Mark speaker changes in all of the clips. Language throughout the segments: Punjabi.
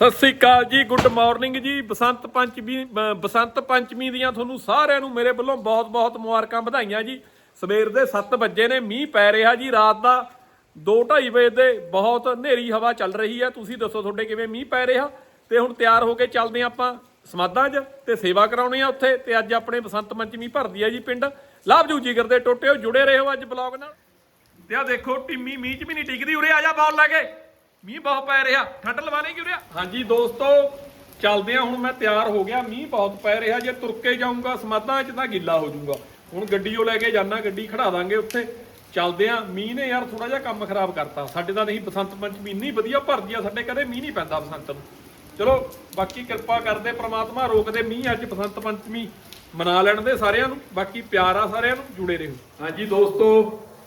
Speaker 1: ਸਤਿ ਸ੍ਰੀ ਅਕਾਲ ਜੀ, ਗੁੱਡ ਮਾਰਨਿੰਗ ਜੀ। ਬਸੰਤ ਪੰਚਮੀ ਬਸੰਤ ਪੰਚਮੀ ਦੀਆਂ ਤੁਹਾਨੂੰ ਸਾਰਿਆਂ ਨੂੰ ਮੇਰੇ ਵੱਲੋਂ ਬਹੁਤ-ਬਹੁਤ ਮੁਬਾਰਕਾਂ ਵਧਾਈਆਂ ਜੀ। ਸਵੇਰ ਦੇ 7 ਵਜੇ ਨੇ, ਮੀਂਹ ਪੈ ਰਿਹਾ ਜੀ। ਰਾਤ ਦਾ 2:30 ਵਜੇ ਦੇ ਬਹੁਤ ਹਨੇਰੀ ਹਵਾ ਚੱਲ ਰਹੀ ਹੈ। ਤੁਸੀਂ ਦੱਸੋ ਤੁਹਾਡੇ ਕਿਵੇਂ ਮੀਂਹ ਪੈ ਰਿਹਾ? ਤੇ ਹੁਣ ਤਿਆਰ ਹੋ ਕੇ ਚੱਲਦੇ ਹਾਂ ਆਪਾਂ ਸਮਾਧਾਂ 'ਚ ਤੇ ਸੇਵਾ ਕਰਾਉਣੀ ਆ ਉੱਥੇ। ਤੇ ਅੱਜ ਆਪਣੇ ਬਸੰਤ ਪੰਚਮੀ ਭਰਦੀ ਆ ਜੀ ਪਿੰਡ। ਲਾਭਜੂ ਜਿਗਰ ਦੇ ਟੋਟਿਓ ਜੁੜੇ ਰਹੋ ਅੱਜ ਬਲੌਗ ਨਾਲ। ਤੇ ਆ ਦੇਖੋ, ਟਿੰਮੀ ਮੀਂਹ 'ਚ ਵੀ ਨਹੀਂ ਟਿਕਦੀ, ਉਰੇ ਆ ਜਾ ਬਾਲ ਲੈ ਕੇ। ਮੀਂਹ ਬਹੁਤ ਪੈ ਰਿਹਾ ਠੰਡ ਲਵਾਣੇ ਕਿ ਉਰੇ ਹਾਂਜੀ ਦੋਸਤੋ ਚੱਲਦੇ ਆ ਹੁਣ ਮੈਂ ਤਿਆਰ ਹੋ ਗਿਆ ਮੀਂਹ ਬਹੁਤ ਪੈ ਰਿਹਾ ਜੇ ਤੁਰ ਕੇ ਜਾਊਂਗਾ ਸਮਾਧਾਂ 'ਚ ਤਾਂ ਗਿੱਲਾ ਹੋ ਜਾਊਗਾ। ਹੁਣ ਗੱਡੀ ਉਹ ਲੈ ਕੇ ਜਾਣਾ ਗੱਡੀ ਖੜਾ ਦਾਂਗੇ ਉੱਥੇ। ਚੱਲਦੇ ਆ ਮੀਂਹ ਨੇ ਯਾਰ ਥੋੜਾ ਜਿਹਾ ਕੰਮ ਖਰਾਬ ਕਰਤਾ। ਸਾਡੇ ਤਾਂ ਨਹੀਂ ਬਸੰਤ ਪੰਚਮੀ ਇੰਨੀ ਵਧੀਆ ਭਰਦੀ ਆ ਸਾਡੇ ਕਦੇ ਮੀਂਹ ਨਹੀਂ ਪੈਂਦਾ ਬਸੰਤ ਨੂੰ। ਚਲੋ ਬਾਕੀ ਕਿਰਪਾ ਕਰਦੇ ਪ੍ਰਮਾਤਮਾ ਰੋਕਦੇ ਮੀਂਹ ਅੱਜ ਬਸੰਤ ਪੰਚਮੀ ਮਨਾ ਲੈਣ ਦੇ ਸਾਰਿਆਂ ਨੂੰ ਬਾਕੀ ਪਿਆਰ ਆ ਸਾਰਿਆਂ ਨੂੰ ਜੁੜੇ ਰਹੋ। ਹਾਂਜੀ ਦੋਸਤੋ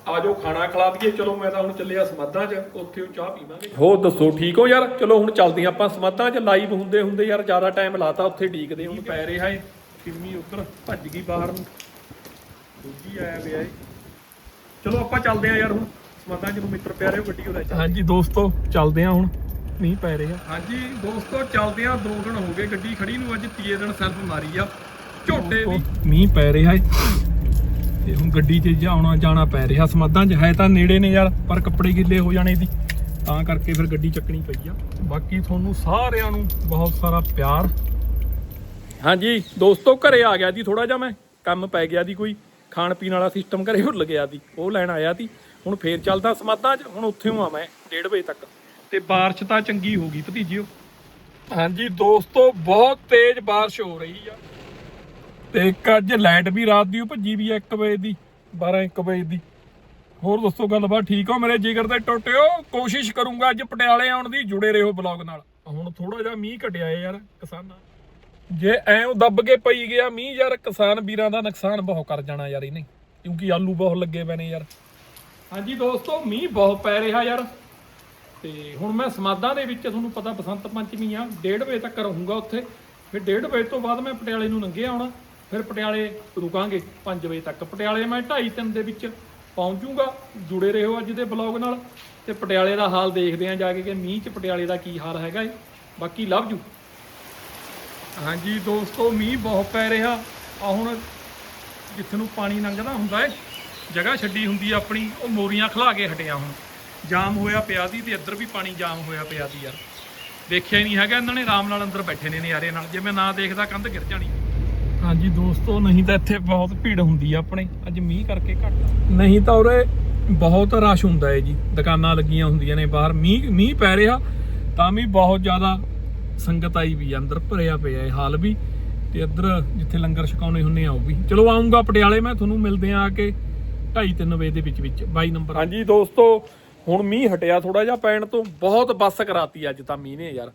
Speaker 1: ਆਜੋ ਖਾਣਾ ਖਿਲਾ ਦਈਏ। ਚਲੋ ਮੈਂ ਤਾਂ ਹੁਣ ਚੱਲਿਆ ਸਮਾਧਾਂ 'ਚ ਉੱਥੇ ਉਹ ਚਾਹ ਪੀਵਾਂਗੇ। ਹੋਰ ਦੱਸੋ ਠੀਕ ਹੋ ਯਾਰ? ਚਲੋ ਹੁਣ ਚੱਲਦੇ ਹਾਂ ਆਪਾਂ ਸਮਾਧਾਂ 'ਚ। ਲਾਈਵ ਹੁੰਦੇ ਹੁੰਦੇ ਯਾਰ ਜ਼ਿਆਦਾ ਟਾਈਮ ਲਾਤਾ ਉੱਥੇ ਡੀਕਦੇ ਹੁਣ। ਪੈ ਰਿਹਾ ਏ। ਕਿੰਨੀ ਉੱਧਰ ਭੱਜ ਗਈ ਬਾਹਰ ਨੂੰ। ਦੂਜੀ ਆਇਆ ਪਿਆ ਏ। ਚਲੋ ਆਪਾਂ ਚੱਲਦੇ ਹਾਂ ਯਾਰ ਹੁਣ। ਸਮਾਧਾਂ 'ਚ ਨੂੰ ਮਿੱਤਰ ਪਿਆਰੇ ਹੋ ਗੱਡੀ ਉਹ ਲੈ ਹਾਂਜੀ ਦੋਸਤੋ ਚੱਲਦੇ ਹਾਂ ਹੁਣ। ਮੀਂਹ ਪੈ ਰਿਹਾ। ਹਾਂਜੀ ਦੋਸਤੋ ਚੱਲਦੇ ਆ 2 ਦਿਨ ਹੋ ਗਏ ਗੱਡੀ ਖੜੀ ਨੂੰ। ਅੱਜ ਤੀਏ ਦਿਨ ਸੈਲਫ ਮਾਰੀ ਆ। ਝੋਟੇ ਵੀ ਮੀਂਹ ਪੈ ਰਿਹਾ ਏ। ਤੇ ਹੁਣ ਗੱਡੀ 'ਚ ਜਾਣਾ ਜਾਣਾ ਪੈ ਰਿਹਾ, ਸਮਾਧਾਂ 'ਚ ਹੈ ਤਾਂ ਨੇੜੇ ਨੇ ਯਾਰ, ਪਰ ਕੱਪੜੇ ਗਿੱਲੇ ਹੋ ਜਾਣੇ ਦੀ ਤਾਂ ਕਰਕੇ ਫਿਰ ਗੱਡੀ ਚੱਕਣੀ ਪਈ ਆ। ਬਾਕੀ ਤੁਹਾਨੂੰ ਸਾਰਿਆਂ ਨੂੰ ਬਹੁਤ ਸਾਰਾ ਪਿਆਰ। ਹਾਂਜੀ, ਦੋਸਤੋ, ਘਰੇ ਆ ਗਿਆ ਜੀ ਥੋੜਾ ਜਿਹਾ ਮੈਂ। ਕੰਮ ਪੈ ਗਿਆ ਦੀ ਕੋਈ। ਖਾਣ ਪੀਣ ਵਾਲਾ ਸਿਸਟਮ ਘਰੇ ਹੁੱਲ ਗਿਆ ਦੀ ਉਹ ਲੈਣ ਆਇਆ ਸੀ ਹੁਣ ਫੇਰ ਚੱਲਦਾ ਸਮਾਧਾਂ 'ਚ। ਹੁਣ ਉੱਥੇ ਹਾਂ ਮੈਂ 1:30 ਵਜੇ ਤੱਕ। ਤੇ ਬਾਰਿਸ਼ ਤਾਂ ਚੰਗੀ ਹੋ ਗਈ ਭਤੀਜਿਓ। ਹਾਂਜੀ, ਦੋਸਤੋ, ਬਹੁਤ ਤੇਜ਼ ਬਾਰਿਸ਼ ਹੋ ਰਹੀ ਆ। ਤੇ ਇੱਕ ਅੱਜ ਲਾਈਟ ਵੀ ਰਾਤ ਦੀ ਉਹ ਭੱਜੀ ਵੀ ਆ 1 ਵਜੇ ਦੀ 12 1 ਵਜੇ ਦੀ। ਹੋਰ ਦੱਸੋ ਗੱਲਬਾਤ, ਠੀਕ ਹੋ ਮੇਰੇ ਜਿਗਰ ਦੇ ਟੁੱਟਿਓ? ਕੋਸ਼ਿਸ਼ ਕਰੂੰਗਾ ਅੱਜ ਪਟਿਆਲੇ ਆਉਣ ਦੀ, ਜੁੜੇ ਰਹੋ ਬਲੌਗ ਨਾਲ। ਹੁਣ ਥੋੜਾ ਜਿਹਾ ਮੀਂਹ ਘਟਿਆ ਯਾਰ, ਕਿਸਾਨਾਂ। ਜੇ ਐਂ ਦੱਬ ਕੇ ਪਈ ਗਿਆ ਮੀਂਹ, ਯਾਰ ਕਿਸਾਨ ਵੀਰਾਂ ਦਾ ਨੁਕਸਾਨ ਬਹੁਤ ਕਰ ਜਾਣਾ ਯਾਰ ਇਹਨੇ, ਕਿਉਂਕਿ ਆਲੂ ਬਹੁਤ ਲੱਗੇ ਪਏ ਨੇ ਯਾਰ। ਹਾਂਜੀ ਦੋਸਤੋ, ਮੀਂਹ ਬਹੁਤ ਪੈ ਰਿਹਾ ਯਾਰ। ਤੇ ਹੁਣ ਮੈਂ ਸਮਾਦਾਂ ਦੇ ਵਿੱਚ ਤੁਹਾਨੂੰ ਪਤਾ ਬਸੰਤ ਪੰਚਮੀ ਆ 1:30 ਵਜੇ ਤੱਕ ਰਹੂੰਗਾ ਉੱਥੇ। ਫਿਰ 1:30 ਵਜੇ ਤੋਂ ਬਾਅਦ ਮੈਂ ਪਟਿਆਲੇ ਨੂੰ ਲੰਘੇ ਆਉਣਾ। ਫਿਰ ਪਟਿਆਲੇ ਰੁਕਾਂਗੇ 5 ਵਜੇ ਤੱਕ। ਪਟਿਆਲੇ ਮੈਂ 2:30 3 ਦੇ ਵਿੱਚ ਪਹੁੰਚੂਗਾ, ਜੁੜੇ ਰਹੋ ਅੱਜ ਦੇ ਬਲੌਗ ਨਾਲ ਤੇ ਪਟਿਆਲੇ ਦਾ ਹਾਲ ਦੇਖਦੇ ਆਂ ਜਾ ਕੇ ਕਿ ਮੀਂਹ 'ਚ ਪਟਿਆਲੇ ਦਾ ਕੀ ਹਾਲ ਹੈਗਾ ਏ। ਬਾਕੀ ਲਵ ਜੂ ਹਾਂਜੀ ਦੋਸਤੋ, ਮੀਂਹ ਬਹੁਤ ਪੈ ਰਿਹਾ। ਆ ਹੁਣ ਜਿੱਥੇ ਨੂੰ ਪਾਣੀ ਲੰਘਦਾ ਹੁੰਦਾ ਏ, ਜਗ੍ਹਾ ਛੱਡੀ ਹੁੰਦੀ ਆ ਆਪਣੀ, ਉਹ ਮੋਰੀਆਂ ਖਲਾ ਕੇ ਹਟਿਆ ਹੁਣ। ਜਾਮ ਹੋਇਆ ਪਿਆ ਸੀ ਤੇ ਇੱਧਰ ਵੀ ਪਾਣੀ ਜਾਮ ਹੋਇਆ ਪਿਆ ਸੀ ਯਾਰ। ਦੇਖਿਆ ਹੀ ਨਹੀਂ ਹੈਗਾ ਇਹਨਾਂ ਨੇ, ਆਰਾਮ ਨਾਲ ਅੰਦਰ ਬੈਠੇ ਨੇ ਨਿਆਰੇ ਨਾਲ। ਜੇ ਮੈਂ ਨਾ ਦੇਖਦਾ ਕੰਧ ਗਿਰ ਜਾਣੀ। ਹਾਂਜੀ ਦੋਸਤੋ ਨਹੀਂ ਤਾਂ ਇੱਥੇ ਬਹੁਤ ਭੀੜ ਹੁੰਦੀ ਆ ਆਪਣੇ। ਅੱਜ ਮੀਂਹ ਕਰਕੇ ਘੱਟ। ਨਹੀਂ ਤਾਂ ਉਰੇ ਬਹੁਤ ਰਸ਼ ਹੁੰਦਾ ਹੈ ਜੀ। ਦੁਕਾਨਾਂ ਲੱਗੀਆਂ ਹੁੰਦੀਆਂ ਨੇ ਬਾਹਰ। ਮੀਂਹ ਮੀਂਹ ਪੈ ਰਿਹਾ ਤਾਂ ਵੀ ਬਹੁਤ ਜ਼ਿਆਦਾ ਸੰਗਤ ਆਈ ਵੀ ਅੰਦਰ ਭਰਿਆ ਪਿਆ ਇਹ ਹਾਲ ਵੀ। ਤੇ ਇੱਧਰ ਜਿੱਥੇ ਲੰਗਰ ਛਕਾਉਣੇ ਹੁੰਨੇ ਆ ਉਹ ਵੀ। ਚਲੋ ਆਉਂਗਾ ਪਟਿਆਲੇ ਮੈਂ ਤੁਹਾਨੂੰ ਮਿਲਦੇ ਆ ਆ ਕੇ 2:30 ਵਜੇ ਦੇ ਵਿੱਚ ਵਿੱਚ। 22 ਨੰਬਰ ਹਾਂਜੀ ਦੋਸਤੋ ਹੁਣ ਮੀਂਹ ਹਟਿਆ ਥੋੜਾ ਜਿਹਾ ਪੈਣ ਤੋਂ। ਬਹੁਤ ਬੱਸ ਕਰਾਤੀ ਅੱਜ ਤਾਂ ਮੀਂਹ ਨੇ ਯਾਰ।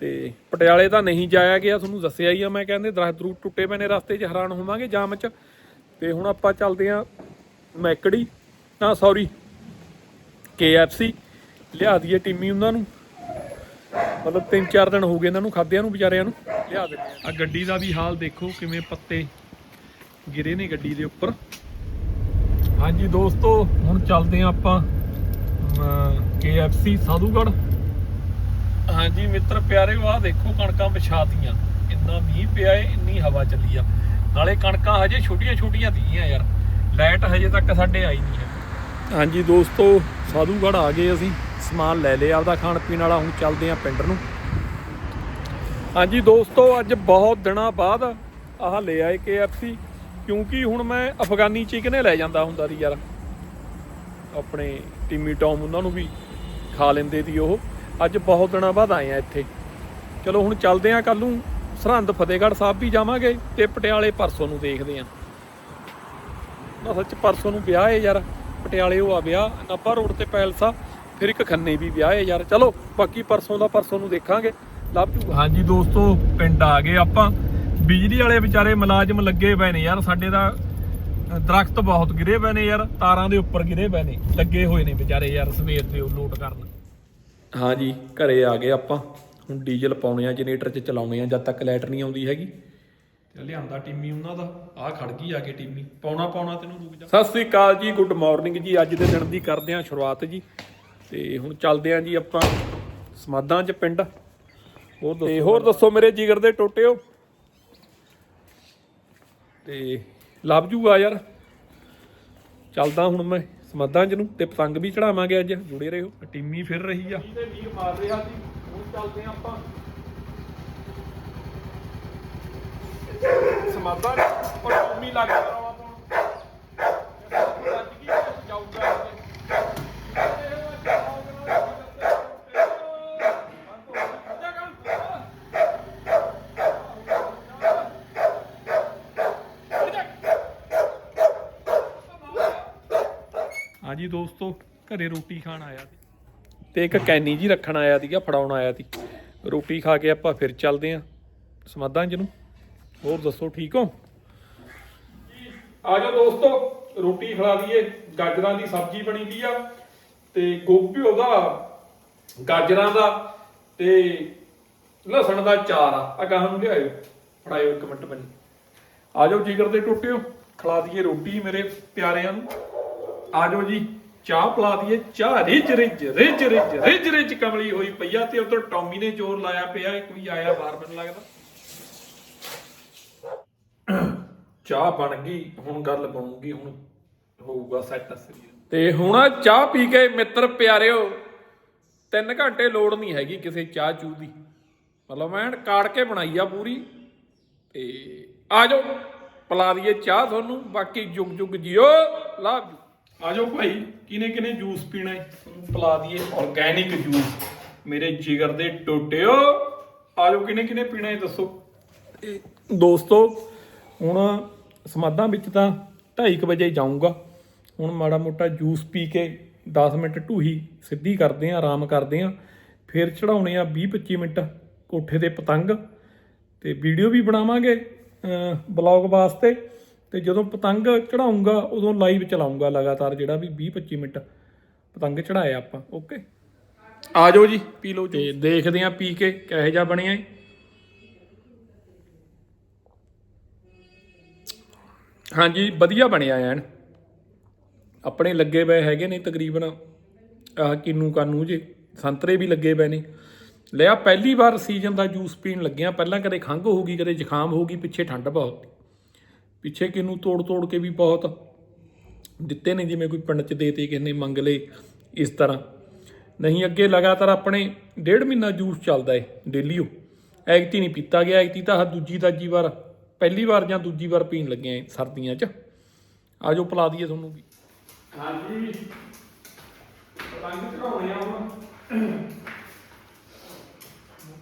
Speaker 1: ਤੇ ਪਟਿਆਲੇ ਤਾਂ ਨਹੀਂ ਜਾਇਆ ਗਿਆ ਤੁਹਾਨੂੰ ਦੱਸਿਆ ਹੀ ਆ ਮੈਂ ਕਹਿੰਦੇ ਦਰਖਤ ਦਰੂਟ ਟੁੱਟੇ ਪਏ ਨੇ ਰਸਤੇ 'ਚ ਹੈਰਾਨ ਹੋਵਾਂਗੇ ਜਾਮ 'ਚ। ਤੇ ਹੁਣ ਆਪਾਂ ਚੱਲਦੇ ਆ ਮੈਕੜੀ ਨਾ ਸੌਰੀ KFC ਲਿਆ ਦਈਏ ਟੀਮੀ ਉਹਨਾਂ ਨੂੰ। ਮਤਲਬ 3-4 ਦਿਨ ਹੋ ਗਏ ਇਹਨਾਂ ਨੂੰ ਖਾਦਿਆਂ ਨੂੰ ਵਿਚਾਰਿਆਂ ਨੂੰ ਲਿਆ ਦਿੰਦੇ ਆ। ਗੱਡੀ ਦਾ ਵੀ ਹਾਲ ਦੇਖੋ ਕਿਵੇਂ ਪੱਤੇ ਗਿਰੇ ਨੇ ਗੱਡੀ ਦੇ ਉੱਪਰ। ਹਾਂਜੀ ਦੋਸਤੋ ਹੁਣ ਚੱਲਦੇ ਆ ਆਪਾਂ ਅਮ, KFC ਸਾਧੂਗੜ੍ਹ। ਹਾਂਜੀ ਮਿੱਤਰ ਪਿਆਰਿਓ ਆਹ ਦੇਖੋ ਕਣਕਾਂ ਵਿਛਾਤੀਆਂ। ਇੰਨਾ ਮੀਂਹ ਪਿਆ ਏ, ਇੰਨੀ ਹਵਾ ਚੱਲੀ ਆ। ਨਾਲੇ ਕਣਕਾਂ ਹਜੇ ਛੋਟੀਆਂ ਛੋਟੀਆਂ ਤੀਆਂ ਯਾਰ। ਲਾਈਟ ਹਜੇ ਤੱਕ ਸਾਡੇ ਆਈ ਨਹੀਂ ਹੈ। ਹਾਂਜੀ ਦੋਸਤੋ, ਸਾਧੂਗੜ੍ਹ ਆ ਗਏ ਅਸੀਂ। ਸਮਾਨ ਲੈ ਲਿਆ ਆਪਦਾ ਖਾਣ ਪੀਣ ਵਾਲਾ, ਹੁਣ ਚੱਲਦੇ ਆ ਪਿੰਡ ਨੂੰ। ਹਾਂਜੀ ਦੋਸਤੋ, ਅੱਜ ਬਹੁਤ ਦਿਨਾਂ ਬਾਅਦ ਆਹ ਲੈ ਆਏ KFC ਕਿਉਂਕਿ ਹੁਣ ਮੈਂ ਅਫਗਾਨੀ ਚਿਕਨ ਲੈ ਜਾਂਦਾ ਹੁੰਦਾ ਸੀ ਯਾਰ। ਆਪਣੇ ਟਿਮੀ ਟੌਮ ਉਹਨਾਂ ਨੂੰ ਵੀ ਖਾ ਲੈਂਦੇ ਸੀ ਉਹ। ਅੱਜ ਬਹੁਤ ਦਿਨਾਂ ਬਾਅਦ ਆਏ ਆ ਇੱਥੇ। ਚਲੋ ਹੁਣ ਚੱਲਦੇ ਆ ਕੱਲ ਨੂੰ ਸਰਹੰਦ ਫਤਿਹਗੜ੍ਹ ਸਾਹਿਬ ਵੀ ਜਾਵਾਂਗੇ ਤੇ ਪਟਿਆਲੇ ਪਰਸੋਂ ਨੂੰ ਦੇਖਦੇ ਆ। ਨਾ ਸੱਚ ਪਰਸੋਂ ਨੂੰ ਵਿਆਹ ਹੈ ਯਾਰ, ਪਟਿਆਲੇ ਉਹ ਆ ਵਿਆਹ, ਨਾਭਾ ਰੋਡ ਤੇ ਪੈਲਸ ਆ ਫਿਰ ਇੱਕ ਖੰਨੇ ਵੀ ਵਿਆਹ ਹੈ ਯਾਰ। ਚਲੋ ਬਾਕੀ ਪਰਸੋਂ ਦਾ ਪਰਸੋਂ ਨੂੰ ਦੇਖਾਂਗੇ। ਲੱਭ ਜੂਗਾ। ਹਾਂਜੀ ਦੋਸਤੋ, ਪਿੰਡ ਆ ਗਏ ਆਪਾਂ। ਬਿਜਲੀ ਵਾਲੇ ਵਿਚਾਰੇ ਮੁਲਾਜ਼ਮ ਲੱਗੇ ਪਏ ਨੇ ਯਾਰ। ਸਾਡੇ ਦਾ ਦਰਖਤ ਬਹੁਤ ਗਿਰੇ ਪਏ ਨੇ ਯਾਰ। ਤਾਰਾਂ ਦੇ ਉੱਪਰ ਗਿਰੇ ਪਏ ਨੇ। ਲੱਗੇ ਹੋਏ ਨੇ ਵਿਚਾਰੇ ਯਾਰ ਸਵੇਰ ਦੇ ਉਹ ਲੋਡ ਕਰਨ। ਹਾਂਜੀ ਘਰੇ ਆ ਗਏ ਆਪਾਂ। ਹੁਣ ਡੀਜ਼ਲ ਪਾਉਣੇ ਆ ਜਨਰੇਟਰ 'ਚ ਚਲਾਉਣੇ ਆ ਜਦ ਤੱਕ ਲਾਈਟ ਨਹੀਂ ਆਉਂਦੀ ਹੈਗੀ। ਤੇ ਲਿਆਂਦਾ ਟੀਮੀ ਉਹਨਾਂ ਦਾ। ਆ ਖੜ ਗਈ ਆ ਕੇ ਟੀਮੀ। ਪਾਉਣਾ ਪਾਉਣਾ ਤੈਨੂੰ ਰੁਕ ਜਾ। ਸਤਿ ਸ੍ਰੀ ਅਕਾਲ ਜੀ ਗੁੱਡ ਮਾਰਨਿੰਗ ਜੀ। ਅੱਜ ਦੇ ਦਿਨ ਦੀ ਕਰਦੇ ਆ ਸ਼ੁਰੂਆਤ ਜੀ। ਤੇ ਹੁਣ ਚੱਲਦੇ ਆ ਜੀ ਆਪਾਂ ਸਮਾਦਾਂ 'ਚ ਪਿੰਡ। ਹੋਰ ਦੱਸੋ ਤੇ ਹੋਰ ਦੱਸੋ ਮੇਰੇ ਜਿਗਰ ਦੇ ਟੋਟਿਓ ਤੇ ਲੱਭ ਜੂਗਾ ਯਾਰ। ਚੱਲਦਾ ਹੁਣ ਮੈਂ। ਸਮਾਦਾਂ ਚ ਨੂੰ ਤੇ ਪਤੰਗ ਵੀ ਚੜਾਵਾਂਗੇ ਅੱਜ ਜੁੜੇ ਰਹੋ। ਟੀਮੀ ਫਿਰ ਰਹੀ ਆ। ਤੇ ਵੀਰ ਮਾਰ ਰਿਹਾ ਸੀ ਹੁਣ ਚੱਲਦੇ ਆ ਆਪਾਂ। ਸਮਾਦਾਂ ਪਰ ਟੀਮੀ ਲੱਗ ਰਿਹਾ ਹਾਂਜੀ ਦੋਸਤੋ ਘਰੇ ਰੋਟੀ ਖਾਣ ਆਇਆ ਸੀ। ਤੇ ਇੱਕ ਕੈਨੀ ਜੀ ਰੱਖਣ ਆਇਆ ਸੀਗਾ ਫੜਾਉਣ ਆਇਆ ਸੀ। ਰੋਟੀ ਖਾ ਕੇ ਆਪਾਂ ਫਿਰ ਚੱਲਦੇ ਆਂ ਸਮਾਦਾਂ ਚ ਨੂੰ। ਹੋਰ ਦੱਸੋ ਠੀਕ ਹੋ? ਆ ਜਾਓ ਦੋਸਤੋ ਰੋਟੀ ਖਿਲਾ ਦਈਏ। ਗਾਜਰਾਂ ਦੀ ਸਬਜ਼ੀ ਬਣੀ ਦੀ ਆ ਤੇ ਗੋਭੀ ਉਹਦਾ ਗਾਜਰਾਂ ਦਾ ਤੇ ਲਸਣ ਦਾ ਚਾਰ ਆ। ਆ ਗਾਹਾਂ ਨੂੰ ਲਿਆਇਓ ਫੜਾਇਓ ਇੱਕ ਮਿੰਟ ਬਣੀ ਆ ਜਾਓ ਜਿਗਰ ਦੇ ਟੁੱਟਿਓ ਖਿਲਾ ਦਈਏ ਰੋਟੀ ਮੇਰੇ ਪਿਆਰਿਆਂ ਨੂੰ। ਆ ਜਾਓ ਜੀ, ਚਾਹ ਪਿਲਾ ਦਈਏ। ਚਾਹ ਰਿਜ ਰਿਜ ਰਿਜ ਰਿਜ ਰਿਜ ਰਿਜ ਕਮਲੀ ਹੋਈ ਪਈਆ ਤੇ ਉਧਰ ਟੌਮੀ ਨੇ ਜ਼ੋਰ ਲਾਇਆ ਪਿਆ। ਕੋਈ ਆਇਆ ਬਾਹਰ ਮੈਨੂੰ ਲੱਗਦਾ। ਚਾਹ ਬਣ ਗਈ, ਹੁਣ ਗੱਲ ਬਣੂਗੀ, ਹੁਣ ਹੋਊਗਾ ਸੈੱਟ ਤੇ ਹੁਣ ਚਾਹ ਪੀ ਕੇ ਮਿੱਤਰ ਪਿਆਰਿਓ 3 ਘੰਟੇ ਲੋੜ ਨਹੀਂ ਹੈਗੀ ਕਿਸੇ ਚਾਹ ਚੂ ਦੀ। ਮਤਲਬ ਮੈਂ ਕਾੜ ਕੇ ਬਣਾਈ ਆ ਪੂਰੀ। ਤੇ ਆ ਜਾਓ ਪਿਲਾ ਦਈਏ ਚਾਹ ਤੁਹਾਨੂੰ। ਬਾਕੀ ਜੁਗ ਜੁਗ ਜਿਓ। ਲਾਭ ਯੂ ਆ ਜਾਓ ਭਾਈ, ਕਿਨੇ ਕਿਨੇ ਜੂਸ ਪੀਣਾ ਹੈ ਤੁਹਾਨੂੰ ਪਿਲਾ ਦਈਏ ਆਰਗੈਨਿਕ ਜੂਸ ਮੇਰੇ ਜਿਗਰ ਦੇ ਟੋਟਿਓ। ਆ ਜਾਓ ਕਿਨੇ ਕਿਨੇ ਪੀਣਾ ਹੈ ਦੱਸੋ? ਤੇ ਦੋਸਤੋ, ਹੁਣ ਸਮਾਧਾਂ ਵਿੱਚ ਤਾਂ 2:30 ਵਜੇ ਜਾਊਂਗਾ। ਹੁਣ ਮਾੜਾ ਮੋਟਾ ਜੂਸ ਪੀ ਕੇ 10 ਮਿੰਟ ਢੂਹੀ ਸਿੱਧੀ ਕਰਦੇ ਆ, ਆਰਾਮ ਕਰਦੇ ਆ। ਫਿਰ ਚੜਾਉਣੇ ਆ 20-25 ਮਿੰਟ ਕੋਠੇ ਦੇ ਪਤੰਗ। ਤੇ ਵੀਡੀਓ ਵੀ ਬਣਾਵਾਂਗੇ ਬਲੌਗ ਵਾਸਤੇ। ਤੇ ਜਦੋਂ ਪਤੰਗ ਚੜਾਉਂਗਾ ਉਦੋਂ ਲਾਈਵ ਚਲਾਉਂਗਾ ਲਗਾਤਾਰ ਜਿਹੜਾ ਵੀ 20-25 ਮਿੰਟ ਪਤੰਗ ਚੜਾਇਆ ਆਪਾਂ ਓਕੇ ਆ ਜਾਓ ਜੀ ਪੀ ਲਓ ਤੇ ਦੇਖਦੇ ਆ ਪੀ ਕੇ ਕਿਹੋ ਜਿਹਾ ਬਣਿਆ ਏ ਹਾਂਜੀ ਵਧੀਆ ਬਣਿਆ ਐਨ। ਆਪਣੇ ਲੱਗੇ ਪਏ ਹੈਗੇ ਨੇ ਤਕਰੀਬਨ ਆਹ ਕਿੰਨੂ ਕਾਨੂ ਜੇ ਸੰਤਰੇ ਵੀ ਲੱਗੇ ਪਏ ਨੇ। ਲਿਆ ਪਹਿਲੀ ਵਾਰ ਸੀਜ਼ਨ ਦਾ ਜੂਸ ਪੀਣ ਲੱਗਿਆ ਪਹਿਲਾਂ ਕਦੇ ਖੰਘ ਹੋ ਗਈ ਕਦੇ ਜ਼ੁਕਾਮ ਹੋ ਗਈ ਪਿੱਛੇ ਠੰਡ ਬਹੁਤ ਪਿੱਛੇ ਕਿੰਨੂ ਤੋੜ ਤੋੜ ਕੇ ਵੀ ਬਹੁਤ ਦਿੱਤੇ ਨੇ, ਜਿਵੇਂ ਕੋਈ ਪਿੰਡ ਚ ਦੇਤੇ ਕਿਸੇ ਨੇ ਮੰਗ ਲਏ ਇਸ ਤਰ੍ਹਾਂ। ਨਹੀਂ, ਅੱਗੇ ਲਗਾਤਾਰ ਆਪਣੇ ਡੇਢ ਮਹੀਨਾ ਜੂਸ ਚੱਲਦਾ ਏ ਡੇਲੀ ਉਹ ਐਗਤੀ ਨਹੀਂ ਪੀਤਾ ਗਿਆ ਐਗਤੀ ਤਾਂ ਦੂਜੀ ਤਾਜੀ ਵਾਰ, ਪਹਿਲੀ ਵਾਰ ਜਾਂ ਦੂਜੀ ਵਾਰ ਪੀਣ ਲੱਗੇ ਆਂ ਸਰਦੀਆਂ 'ਚ। ਆਜੋ ਪਿਲਾ ਦਈਏ ਤੁਹਾਨੂੰ ਵੀ। ਹਾਂਜੀ। ਪਤੰਗ ਚੜਾਉਣੇ ਆ ਹੁਣ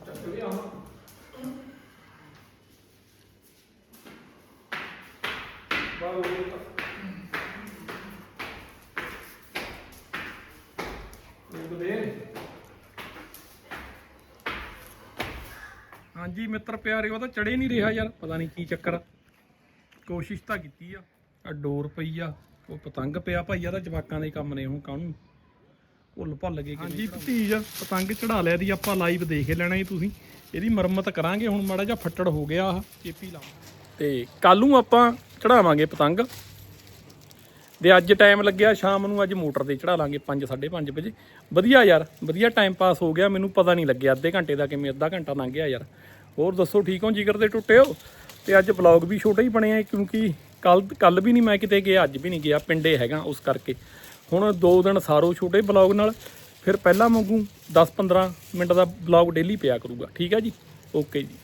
Speaker 1: ਚੱਕਦੇ ਆ ਹੁਣ ਬਾਹਰ ਹੋ ਗਿਆ ਹਾਂਜੀ ਮਿੱਤਰ ਪਿਆਰੇ ਉਹ ਤਾਂ ਚੜੇ ਨਹੀਂ ਰਿਹਾ ਯਾਰ ਪਤਾ ਨਹੀਂ ਕੀ ਚੱਕਰ ਆ। ਕੋਸ਼ਿਸ਼ ਤਾਂ ਕੀਤੀ ਆ ਆ ਡੋਰ ਪਈ ਆ ਉਹ ਪਤੰਗ ਪਿਆ ਭਾਈ ਆ ਤਾਂ ਜਵਾਕਾਂ ਦੇ ਕੰਮ ਨੇ ਹੁਣ ਕਾਹਨੂੰ। ਭੁੱਲ ਭੱਲ ਗਏ ਹਾਂਜੀ ਭਤੀਜ ਪਤੰਗ ਚੜਾ ਲਿਆ ਦੀ ਆਪਾਂ ਲਾਈਵ ਦੇਖ ਲੈਣਾ ਜੀ ਤੁਸੀਂ। ਇਹਦੀ ਮੁਰੰਮਤ ਕਰਾਂਗੇ ਹੁਣ ਮਾੜਾ ਜਿਹਾ ਫੱਟੜ ਹੋ ਗਿਆ ਆਹ ਚੇਪੀ ਲਾ ਤੇ ਕੱਲ ਨੂੰ ਆਪਾਂ ਚੜਾਵਾਂਗੇ ਪਤੰਗ। ਦੇ ਅੱਜ ਟਾਈਮ ਲੱਗਿਆ, ਸ਼ਾਮ ਨੂੰ ਅੱਜ ਮੋਟਰ ਤੇ ਚੜਾ ਲਾਂਗੇ 5 5:30 ਵਜੇ। ਵਧੀਆ ਯਾਰ, ਵਧੀਆ ਟਾਈਮ ਪਾਸ ਹੋ ਗਿਆ, ਮੈਨੂੰ ਪਤਾ ਨਹੀਂ ਲੱਗਿਆ ਅੱਧੇ ਘੰਟੇ ਦਾ ਕਿਵੇਂ ਅੱਧਾ ਘੰਟਾ ਲੰਘ ਗਿਆ ਯਾਰ। ਹੋਰ ਦੱਸੋ, ਠੀਕ ਹੋ? ਜਿਗਰ ਦੇ ਟੁੱਟਿਓ ਹੋ? ਤੇ ਅੱਜ ਵਲੌਗ ਵੀ ਛੋਟਾ ਹੀ ਬਣਿਆ ਕਿਉਂਕਿ ਕੱਲ ਕੱਲ ਵੀ ਨਹੀਂ ਮੈਂ ਕਿਤੇ ਗਿਆ, ਅੱਜ ਵੀ ਨਹੀਂ ਗਿਆ, ਪਿੰਡੇ ਹੈਗਾ ਉਸ ਕਰਕੇ। ਹੁਣ ਦੋ ਦਿਨ ਸਾਰੋ ਛੋਟੇ ਵਲੌਗ ਨਾਲ, ਫਿਰ ਪਹਿਲਾਂ ਵਾਂਗੂ 10 15 ਮਿੰਟ ਦਾ ਵਲੌਗ ਡੇਲੀ ਪਿਆ ਕਰੂਗਾ। ਠੀਕ ਹੈ ਜੀ? ਓਕੇ ਜੀ।